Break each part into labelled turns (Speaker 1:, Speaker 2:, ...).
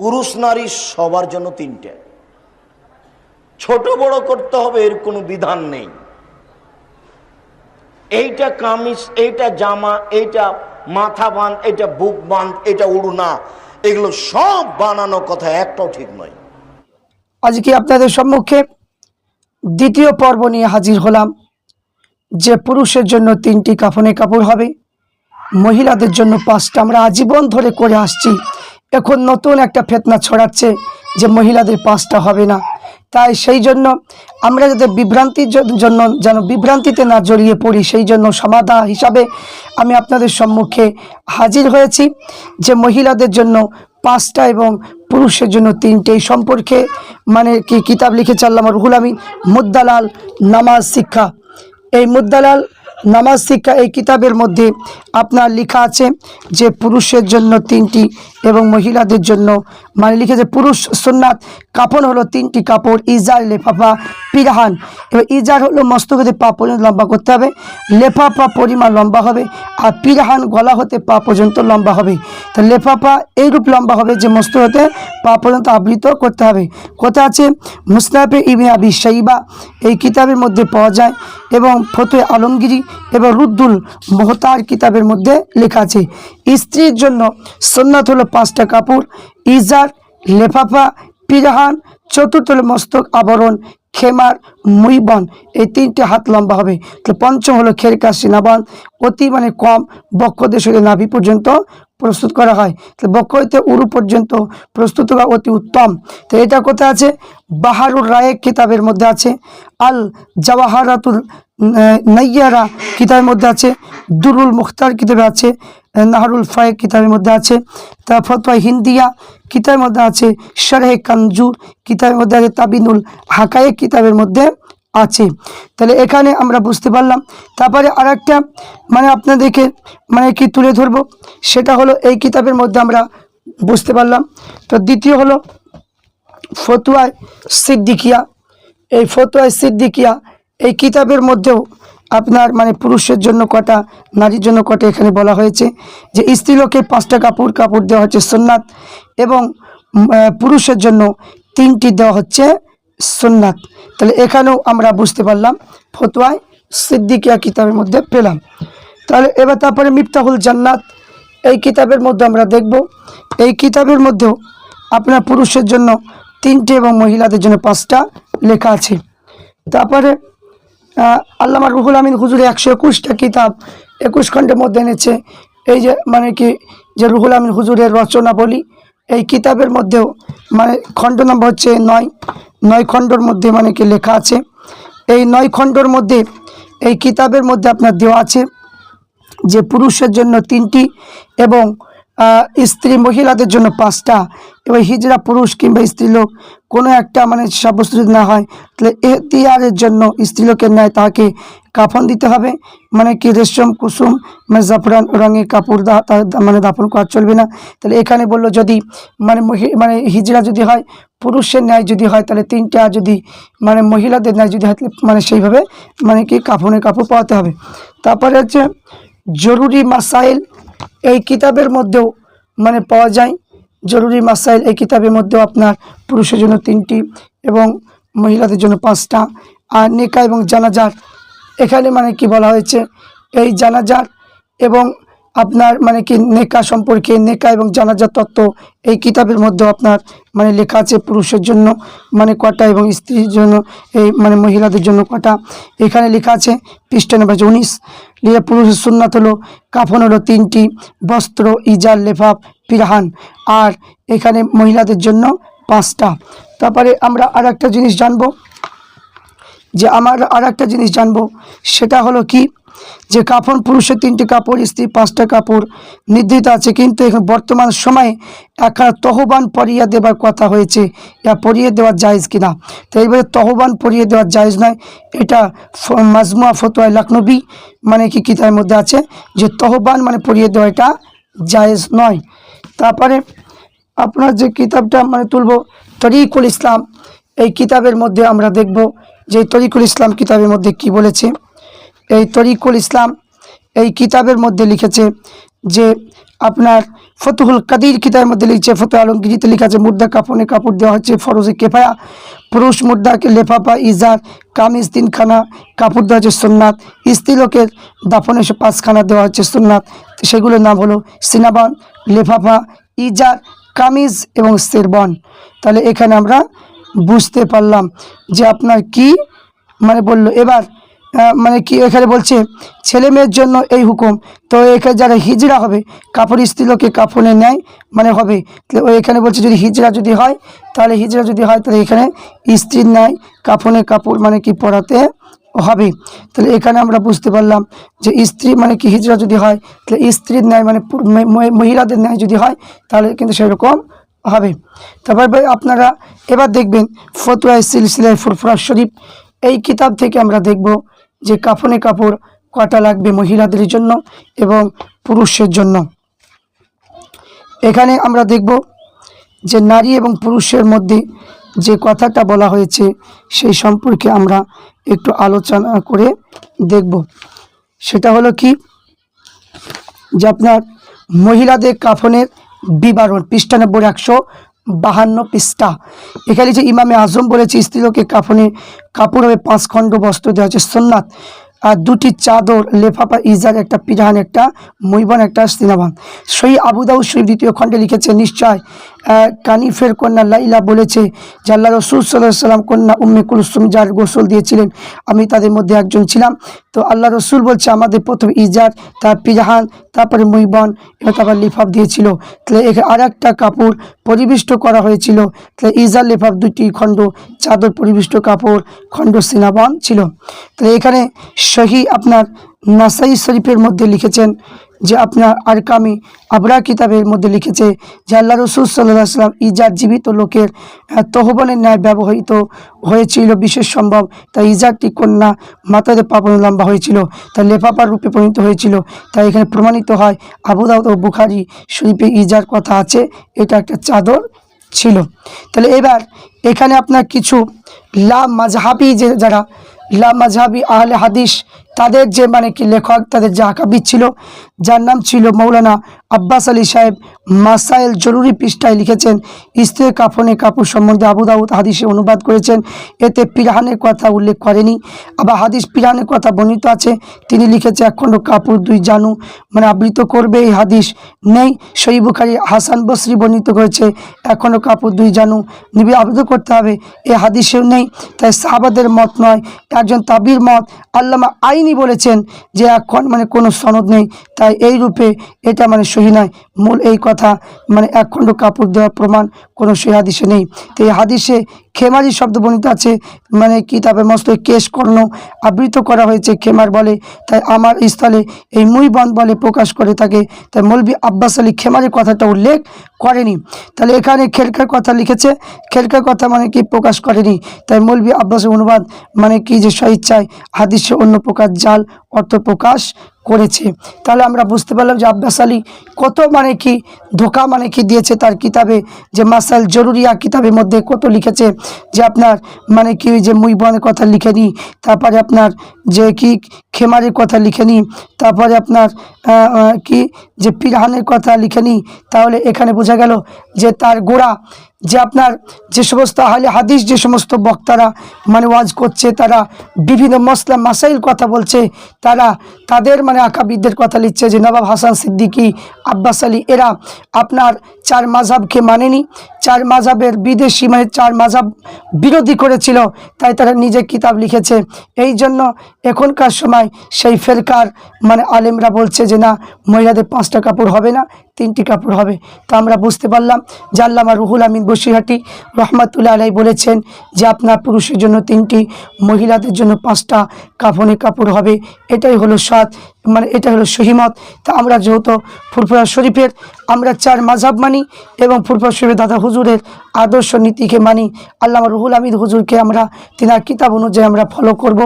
Speaker 1: পুরুষ নারী সবার জন্য তিনটে। ছোট বড় করতে হবে, এর কোনো বিধান নেই। এইটা কামিজ, এইটা জামা, এইটা মাথা বাঁধ এটা বুক বাঁধ এটা উড়না, এগুলো সব বানানো কথা একটাও ঠিক নয়।
Speaker 2: আজকে আপনাদের সম্মুখে দ্বিতীয় পর্ব নিয়ে হাজির হলাম, যে পুরুষের জন্য তিনটি কাফনে কাপড় হবে, মহিলাদের জন্য পাঁচটা। আমরা আজীবন ধরে করে আসছি এখন নতুন একটা ফেতনা ছড়াচ্ছে যে মহিলাদের পাঁচটা হবে না। তাই সেই জন্য আমরা যাতে বিভ্রান্তির জন্য যেন বিভ্রান্তিতে না জড়িয়ে পড়ি, সেই জন্য সমাধান হিসাবে আমি আপনাদের সম্মুখে হাজির হয়েছি যে মহিলাদের জন্য পাঁচটা এবং পুরুষের জন্য তিনটে। এই সম্পর্কে মানে কি কিতাব লিখেছে আল্লামা রুহুল আমিন মুদ্দালাল নামাজ শিক্ষা। এই মুদ্দালাল নামাজ শিক্ষা এই কিতাবের মধ্যে আপনার লেখা আছে যে পুরুষের জন্য তিনটি এবং মহিলাদের জন্য মানে লিখেছে পুরুষ সুন্নাত কাপড় হলো তিনটি কাপড়, ইজার, লেফাফা, পিরাহান। এবার ইজার হলো মস্তকতে পা পর্যন্ত লম্বা করতে হবে, লেফাফা পরিমাণ লম্বা হবে আর পিরাহান গলা হতে পা পর্যন্ত লম্বা হবে। তো লেফাফা এইরূপ লম্বা হবে যে মস্ত হতে পা পর্যন্ত আবৃত করতে হবে। কথা আছে? মুস্তাফে ইবনে আবি সাইবা এই কিতাবের মধ্যে পাওয়া যায় এবং ফতে আলমগিরি এবং রুদ্দুল মোহতার কিতাবের মধ্যে লেখা আছে, স্ত্রীর জন্য সন্ন্যাত হলো পাঁচটা কাপড়, ইজার, লেফাফা, পিরাহান, চতুর্থ হলো মস্তক আবরণ, খেমার মুইবন এই তিনটে হাত লম্বা হবে। তো পঞ্চম হলো খেরকা সিনাবন, অতি মানে কম বক্ষদেশ হতে নাভি পর্যন্ত প্রস্তুত করা হয়। তো বক্ষ হইতে উরু পর্যন্ত প্রস্তুত করা অতি উত্তম। তো এটা কোথায় আছে? বাহারুর রায়েক কিতাবের মধ্যে আছে আল জওয়াহারাতুল নাইয়ারা কিতাবের মধ্যে আছে, দুরুল মুখতার কিতাবে আছে নাহরুল ফায়েক কিতাবের মধ্যে আছে তা ফতোয়া হিন্দিয়া কিতাবের মধ্যে আছে, শারহে কানজুর কিতাবের মধ্যে আছে, তাবিনুল হাকায়ে কিতাবের মধ্যে আছে। তাহলে এখানে আমরা বুঝতে পারলাম। তারপরে আর একটা মানে আপনাদেরকে মানে কি তুলে ধরবো, সেটা হলো এই কিতাবের মধ্যে আমরা বুঝতে পারলাম। তো দ্বিতীয় হলো ফতুয়ায় সিদ্দিকিয়া। এই ফতুয়ায় সিদ্দিকিয়া এই কিতাবের মধ্যেও আপনার মানে পুরুষের জন্য কটা নারীর জন্য কটা এখানে বলা হয়েছে যে স্ত্রীলোকে পাঁচটা কাপড় কাপড় দেওয়া হচ্ছে সোননাথ এবং পুরুষের জন্য তিনটি দেওয়া হচ্ছে সোননাথ তাহলে এখানেও আমরা বুঝতে পারলাম, ফতুয়ায় সিদ্দিকিয়া কিতাবের মধ্যে পেলাম। তাহলে এবার তারপরে মিফতাহুল জান্নাত, এই কিতাবের মধ্যে আমরা দেখব, এই কিতাবের মধ্যেও আপনার পুরুষের জন্য তিনটে এবং মহিলাদের জন্য পাঁচটা লেখা আছে। তারপরে আল্লামা রুহুল আমিন হুজুর একশো একুশটা কিতাব একুশ খণ্ডের মধ্যে এনেছে। এই যে মানে কি, যে রুহুল আমিন হুজুরের রচনা বলি এই কিতাবের মধ্যেও মানে খণ্ড নম্বর হচ্ছে নয় নয় খণ্ডর মধ্যে মানে কি লেখা আছে। এই নয় খণ্ডর মধ্যে, এই কিতাবের মধ্যে আপনার দেওয়া আছে যে পুরুষের জন্য তিনটি এবং স্ত্রী মহিলাদের জন্য পাঁচটা এবার হিজড়া পুরুষ কিংবা স্ত্রীলোক কোনো একটা মানে সাব্যস্ত যদি না হয়, তাহলে এহতিয়ারের জন্য স্ত্রীলোকের ন্যায় তাকে কাফন দিতে হবে। মানে কি রেশম, কুসুম মানে জাফরান, রঙের কাপড় দা মানে দাফন করা চলবে না। তাহলে এখানে বলল যদি মানে মানে হিজড়া যদি হয়, পুরুষের ন্যায় যদি হয়, তাহলে তিনটা যদি মানে মহিলাদের ন্যায় যদি হয়, তাহলে মানে সেইভাবে মানে কি কাফনের কাপড় পাওয়াতে হবে। তারপরে হচ্ছে জরুরি মাসাইল এই কিতাবের মধ্যেও মানে পাওয়া যায়। জরুরি মাসাইল এই কিতাবের মধ্যেও আপনার পুরুষের জন্য তিনটি এবং মহিলাদের জন্য পাঁচটা। আর নিকা এবং জানাজার, এখানে মানে কি বলা হয়েছে, এই জানাজার এবং আপনার মানে কি নেকা সম্পর্কে, নেকা এবং জানাজার তত্ত্ব এই কিতাবের মধ্যেও আপনার মানে লেখা আছে পুরুষের জন্য মানে কটা এবং স্ত্রীর জন্য এই মানে মহিলাদের জন্য কটা। এখানে লেখা আছে পৃষ্ঠা নম্বর উনিশ। লিয়া পুরুষের সুন্নাত হলো, কাফন হলো তিনটি, বস্ত্র, ইজার, লেফাফ, পিরাহান। আর এখানে মহিলাদের জন্য পাঁচটা। তারপরে আমরা আর একটা জিনিস জানব যে আমার আর একটা জিনিস জানব, সেটা হলো কি? যে কাপড় পুরুষের তিনটি কাপড়, স্ত্রী পাঁচটা কাপড় নির্ধারিত আছে, কিন্তু এখন বর্তমান সময়ে একখানা তহবান পরিয়ে দেওয়ার কথা হয়েছে। ইয়া পরিয়ে দেওয়া জায়েজ কিনা? তো এইবারে তহবান পরিয়ে দেওয়া জায়েজ নয়। এটা মাজমুয়া ফতোয়া লাকনবী মানে কি কিতাবের মধ্যে আছে? যে তহবান মানে পরিয়ে দেওয়া, এটা জায়েজ নয়। তারপরে আপনার যে কিতাবটা মানে তুলব, তরিকুল ইসলাম এই কিতাবের মধ্যে আমরা দেখব যে তরিকুল ইসলাম কিতাবের মধ্যে কি বলেছে। এই তরিকুল ইসলাম এই কিতাবের মধ্যে লিখেছে যে আপনার ফতুহুল কাদির কিতাবের মধ্যে লিখছে ফতু আলমগিরিতে লেখা আছে মুর্দা কাপড়ে কাপড় দেওয়া হচ্ছে, ফরজে কেফায়া, পুরুষ মুর্দাকে লেফাফা, ইজার, কামিজ তিনখানা কাপড় দেওয়া হচ্ছে সোননাথ স্ত্রীলোকের দাফনে পাঁচখানা দেওয়া হচ্ছে সোননাথ সেগুলোর নাম হলো সিনাবান, লেফাফা, ইজার, কামিজ এবং সেরবন তাহলে এখানে আমরা বুঝতে পারলাম যে আপনার কি মানে বলল, এবার মানে কি এখানে বলছে, ছেলে মেয়ের জন্য এই হুকুম, তো এখানে যারা হিজড়া হবে, কাপড় স্ত্রীলোকে কাফনে নেয় মানে হবে। ও এখানে বলছে, যদি হিজড়া যদি হয়, তাহলে হিজড়া যদি হয়, তাহলে এখানে স্ত্রীর ন্যায় কাফনে কাপড় মানে কি পরাতে হবে? তাহলে এখানে আমরা বুঝতে পারলাম যে স্ত্রী মানে কি হিজড়া যদি হয়, তাহলে স্ত্রীর ন্যায় মানে মহিলাদের ন্যায় যদি হয়, তাহলে কিন্তু সেরকম হবে। তারপর আপনারা এবার দেখবেন ফতুয়ায় সিলসিলায় ফুরফুরা শরীফ। এই কিতাব থেকে আমরা দেখব যে কাফনে কাপড় কটা লাগবে মহিলাদের জন্য এবং পুরুষের জন্য। এখানে আমরা দেখব যে নারী এবং পুরুষের মধ্যে যে কথাটা বলা হয়েছে, সেই সম্পর্কে আমরা একটু আলোচনা করে দেখব। সেটা হলো কি? যে আপনার মহিলাদের কাফনের বিবরণ পৃষ্ঠা নম্বর একশো বাহান্ন পৃষ্ঠা। এখানে যে ইমামে আজম বলেছে স্ত্রীলোকে কাফনে কাপড় হবে পাঁচ খণ্ড বস্ত্র, দেওয়া হচ্ছে সোননাথ। আর দুটি চাদর লেফাফা ইজার একটা পিরাহান, একটা মৈবন, একটা সিনাবান। সই আবুদাউ শরীফ দ্বিতীয় খণ্ডে লিখেছে নিশ্চয় কানিফের কন্যা লাইলা বলেছে যে আল্লাহ রসুল সাল্লাহ সাল্লাম কন্যা উম্মে কুলসুম যার গোসল দিয়েছিলেন, আমি তাদের মধ্যে একজন ছিলাম। তো আল্লাহ রসুল বলছে, আমাদের প্রথম ইজার তার পিজাহান তারপরে মৈবন এবং তারপর লিফাফ দিয়েছিল। তাহলে এখানে আর একটা কাপড় পরিবিষ্ট করা হয়েছিল। তাহলে ইজার লিফাফ দুটি খণ্ড, চাদর পরিবিষ্ট কাপড়, খণ্ড সিনাবন ছিল। তাহলে এখানে সহি আপনার নাসাই শরীফের মধ্যে লিখেছেন যে আপনার আরকামি আবরা কিতাবের মধ্যে লিখেছে যে আল্লাহ রসুল সাল্লাহ সাল্লাম ইজার জীবিত লোকের তহবনের ন্যায় ব্যবহৃত হয়েছিল, বিশেষ সম্ভব, তাই ইজারটি কন্যা মাতাদের পাপন লম্বা হয়েছিল, তাই লেফাপার রূপে পরিণত হয়েছিল, তাই এখানে প্রমাণিত হয় আবু দাউদ ও বুখারি শরীফে ইজার কথা আছে, এটা একটা চাদর ছিল। তাহলে এবার এখানে আপনার কিছু লা মাজহাবি যে যারা লা মাজহাবি আহলে হাদিস তাদের যে মানে কি লেখক, তাদের যে আঁকাবিদ ছিল, যার নাম ছিল মৌলানা আব্বাস আলী সাহেব, মাসাইল জরুরি পৃষ্ঠায় লিখেছেন স্ত্রীর কাফনে কাপড় সম্বন্ধে আবু দাউদ হাদিসে অনুবাদ করেছেন, এতে পিরাহানের কথা উল্লেখ করেনি, আবার হাদিস পিরাহানের কথা বর্ণিত আছে, তিনি লিখেছে, একখণ্ড কাপড়, দুই জানু মানে আবৃত করবে, এই হাদিস নেই। সই হাসান বসরি বর্ণিত করেছে এখনও কাপড়, দুই জানু, নিবি আবৃত করতে হবে, এ হাদিসেও নেই। তাই সাহাবাদের মত নয়, একজন তাবির মত, আল্লামা আইনি বলেছেন যে এখন মানে কোনো সনদ নেই, তাই এই রূপে এটা মানে সহি নয়। মূল এই কথা মানে এক খণ্ড কাপড় দেওয়া প্রমাণ কোনো সহি হাদিসে নেই। তো এই হাদিসে খেমারি শব্দ বর্ণিত আছে মানে কি তারপরে মস্ত কেশ কর্ণ আবৃত করা হয়েছে, খেমার বলে, তাই আমার স্থলে এই মুইবন বলে প্রকাশ করে থাকে। তাই মৌলবী আব্বাস আলী খেমারের কথাটা উল্লেখ করেনি। তাহলে এখানে খেরকার কথা লিখেছে খেরকার কথা মানে কি প্রকাশ করেনি। তাই মৌলবী আব্বাসের অনুবাদ মানে কি যে স্বইচ্ছায় হাদিসে অন্য প্রকার জাল অর্থ প্রকাশ করেছে। তাহলে আমরা বুঝতে পারলাম যে আব্বাস আলী কত মানে কি ধোকা মানে কি দিয়েছে তার কিতাবে, যে মাসাইল জরুরিয়া কিতাবের মধ্যে কত লিখেছে, যে আপনার মানে কি যে মুইবনের কথা লিখে নিই তারপরে আপনার যে কি খেমারের কথা লিখে নিই তারপরে আপনার কি যে পিরহানের কথা লিখে নি তাহলে এখানে বোঝা গেল যে তার গোড়া, যে আপনার যে সমস্ত আহলে হাদিস, যে সমস্ত বক্তারা মানে ওয়াজ করছে, তারা বিভিন্ন মশলা মাসাইল কথা বলছে, তারা তাদের মানে আকাবিদদের কথা লিখছে যে নবাব হাসান সিদ্দিকী, আব্বাস আলী, এরা আপনার চার মাঝাবকে মানেনি। চার মাঝাবের বিদেশি মানে চার মাঝাব বিরোধী করেছিল, তাই তারা নিজে কিতাব লিখেছে। এই জন্য এখনকার সময় সেই ফেরকার মানে আলেমরা বলছে যে না, মহিলাদের পাঁচটা কাপড় হবে না, তিনটি কাপড় হবে। তো আমরা বুঝতে পারলাম আর রুহুল আমিন বসিরহাটি রহমাতুল্লা আলাই বলেছেন যে আপনার পুরুষের জন্য তিনটি, মহিলাদের জন্য পাঁচটা কাফনে কাপড় হবে। এটাই হলো সাত মানে এটা হলো সহিমত তা আমরা যেহেতু ফুরফুরা শরীফের, আমরা চার মাঝাব মানি এবং ফুরফুরা শরীফের দাদা হুজুরের আদর্শ নীতিকে মানি। আল্লাহ রুহুল আমিদ হুজুরকে আমরা, তিনার কিতাব অনুযায়ী আমরা ফলো করব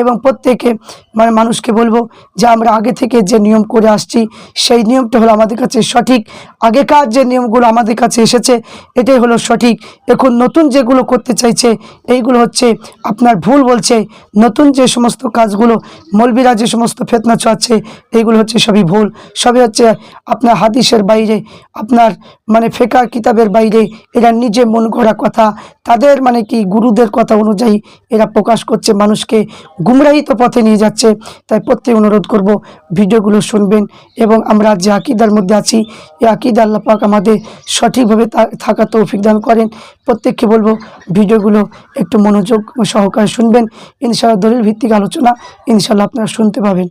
Speaker 2: এবং প্রত্যেকে মানে মানুষকে বলব যে আমরা আগে থেকে যে নিয়ম করে আসছি, সেই নিয়মটা হলো আমাদের কাছে সঠিক। আগেকার যে নিয়মগুলো আমাদের কাছে এসেছে, এটাই হলো সঠিক। এখন নতুন যেগুলো করতে চাইছে, এইগুলো হচ্ছে আপনার ভুল বলছে। নতুন যে সমস্ত কাজগুলো, মলবিরা যে সমস্ত ফেতনা চাচ্ছে আছে এইগুলো হচ্ছে সবই ভুল। সবই হচ্ছে আপনার হাদিসের বাইরে, আপনার মানে ফেকা কিতাবের বাইরে, এরা নিজে মন করা কথা, তাদের মানে কি গুরুদের কথা অনুযায়ী এরা প্রকাশ করছে, মানুষকে গুমরাহিত পথে নিয়ে যাচ্ছে। তাই প্রত্যেক অনুরোধ করব, ভিডিওগুলো শুনবেন এবং আমরা যে আকিদার মধ্যে আছি, এই আকিদা আল্লাহ পাক আমাদের সঠিকভাবে থাকা তৌফিক দান করেন। প্রত্যেককে বলব, ভিডিওগুলো একটু মনোযোগ সহকারে শুনবেন। ইনশাআল্লাহ দলিল ভিত্তিক আলোচনা ইনশাআল্লাহ আপনারা শুনতে পাবেন।